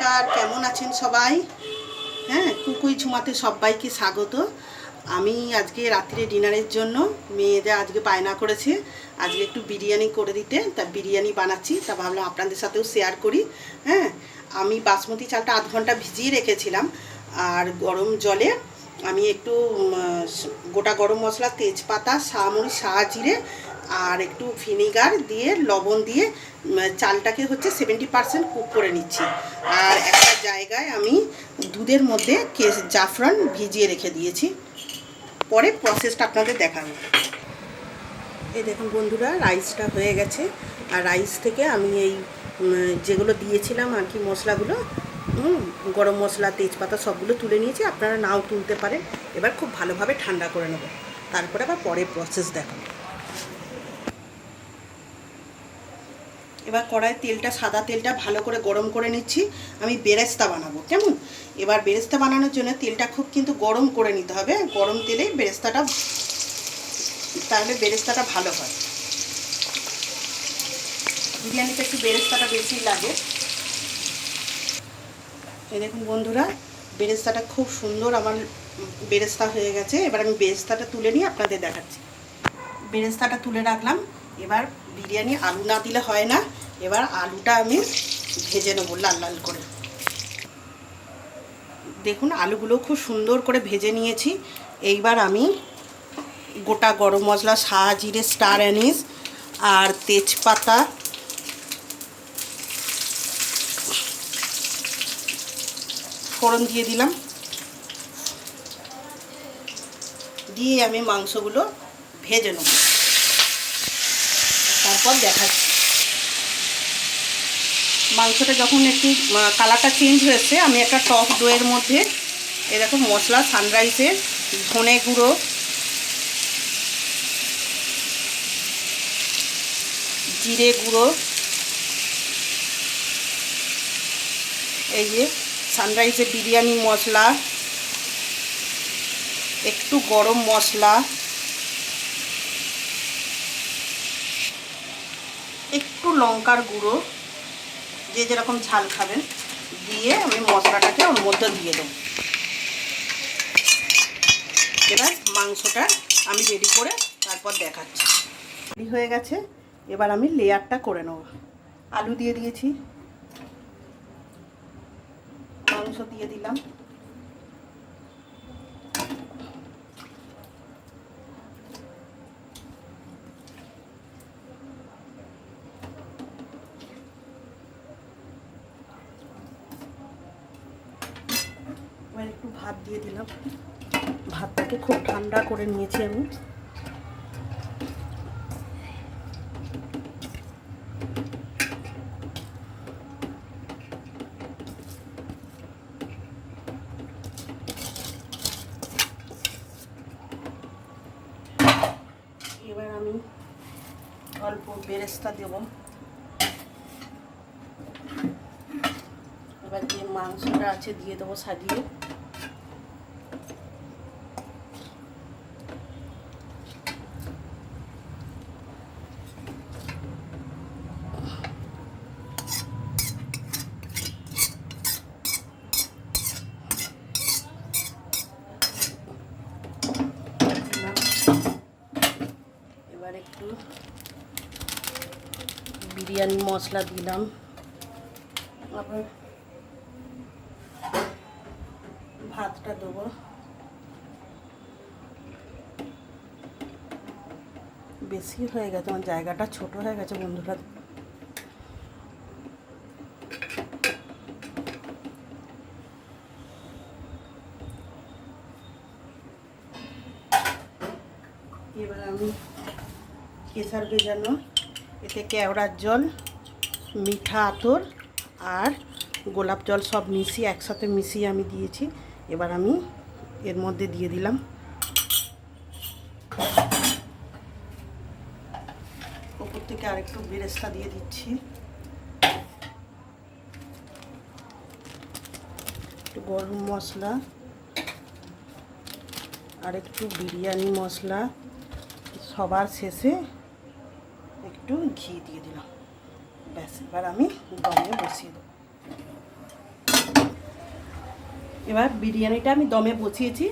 নমস্কার, কেমন আছেন সবাই? হ্যাঁ কুকুই ঝুমাতে সবাইকে স্বাগত। আমি আজকে রাত্রে ডিনারের জন্য মেয়েদের আজকে বায়না করেছে। আজকে একটু বিরিয়ানি করে দিতে, তা বিরিয়ানি বানাচ্ছি, তা ভাবলাম আপনাদের সাথেও শেয়ার করি। হ্যাঁ আমি বাসমতি চালটা আধ ঘণ্টা ভিজিয়ে রেখেছিলাম, আর গরম জলে আমি একটু গোটা গরম মশলা, তেজপাতা শামুড়ি শাহ জিরে আর একটু ভিনিগার দিয়ে, লবণ দিয়ে চালটাকে হচ্ছে সেভেন্টি পার্সেন্ট কুক করে নিচ্ছি। জায়গায় আমি দুধের মধ্যে জাফরান ভিজিয়ে রেখে দিয়েছি। পরে প্রসেসটা আপনাদের দেখাবো। এই দেখুন বন্ধুরা রাইসটা হয়ে গেছে। আর রাইস থেকে আমি এই যেগুলো দিয়েছিলাম আর কি মশলাগুলো গরম মশলা, তেজপাতা সবগুলো তুলে নিয়েছি। আপনারা নাও তুলতে পারেন। এবার খুব ভালোভাবে ঠান্ডা করে নেব। তারপরে আবার পরে প্রসেস দেখাবো। এবার কড়াই তেলটা, সাদা তেলটা ভালো করে গরম করে নিচ্ছি। আমি বেরেস্তা বানাবো, কেমন? এবার বেরেস্তা বানানোর জন্য তেলটা খুব কিন্তু গরম করে নিতে হবে। গরম তেলে বেরেস্তাটা, তাহলে বেরেস্তাটা ভালো হয়। বিরিয়ানিতে একটু বেরেস্তাটা বেশি লাগে। এই দেখুন বন্ধুরা, বেরেস্তাটা খুব সুন্দর আমার বেরেস্তা হয়ে গেছে। এবার আমি বেরেস্তাটা তুলে নিয়ে আপনাদের দেখাচ্ছি। বেরেস্তাটা তুলে রাখলাম। এবার বিরিয়ানি আলু না দিলে হয় না। এবার আলুটা আমি ভেজে নেব লাল লাল করে। দেখুন, আলুগুলো খুব সুন্দর করে ভেজে নিয়েছি। এইবার আমি গোটা গরম মশলা শাহ জিরে, স্টার অ্যানিস আর তেজপাতা ফোড়ন দিয়ে দিলাম। দিয়ে আমি মাংসগুলো ভেজে নেব। তারপর দেখাচ্ছি। মাংসটা যখন একটু কালারটা চেঞ্জ হয়েছে, আমি একটা টক দইয়ের মধ্যে এরকম মশলা সানরাইসের ধনে গুঁড়ো, জিরে গুঁড়ো, এই যে সানরাইসের বিরিয়ানি মশলা, একটু গরম মশলা, একটু লঙ্কার গুঁড়ো যে যেরকম ঝাল খাবেন, দিয়ে আমি মশলাটাকে ওর মধ্যে দিয়ে দেব। এবার মাংসটা আমি রেডি করে তারপর দেখাচ্ছি। রেডি হয়ে গেছে, এবার আমি লেয়ারটা করে নেব। আলু দিয়ে দিয়েছি। মাংস দিয়ে দিলাম। এবার একটু ভাত দিয়ে দিলাম। ভাতটাকে খুব ঠান্ডা করে নিয়েছি আমি। এবার আমি অল্প বেরেস্তা দেব। এবার যে মাংসটা আছে দিয়ে দেবো সাজিয়ে। এবার একটু বিরিয়ানি মশলা দিলাম। আবার ভাতটা দেবো। বেশি হয়ে গেছে, আমার জায়গাটা ছোট হয়ে গেছে বন্ধুরা। এবার আমি কেসার ভেজানো এতে কেওড়ার জল, মিঠা আতর আর গোলাপ জল সব মিশিয়ে একসাথে মিশিয়ে আমি দিয়েছি। এবার আমি এর মধ্যে দিয়ে দিলাম। উপর থেকে আরেকটু বেরেস্তা দিয়ে দিচ্ছি। একটু গরম মশলা আর একটু বিরিয়ানি মশলা সবার শেষে একটু ঘি দিয়ে দিলাম। ব্যাস, এবার আমি দমে বসিয়ে দেবো। এবার বিরিয়ানিটা আমি দমে বসিয়েছি।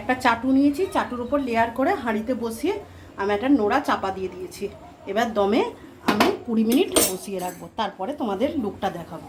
একটা চাটু নিয়েছি, চাটুর উপর লেয়ার করে হাঁড়িতে বসিয়ে আমি একটা নোড়া চাপা দিয়ে দিয়েছি। এবার দমে আমি কুড়ি মিনিট বসিয়ে রাখব, তারপরে তোমাদের লুকটা দেখাবো।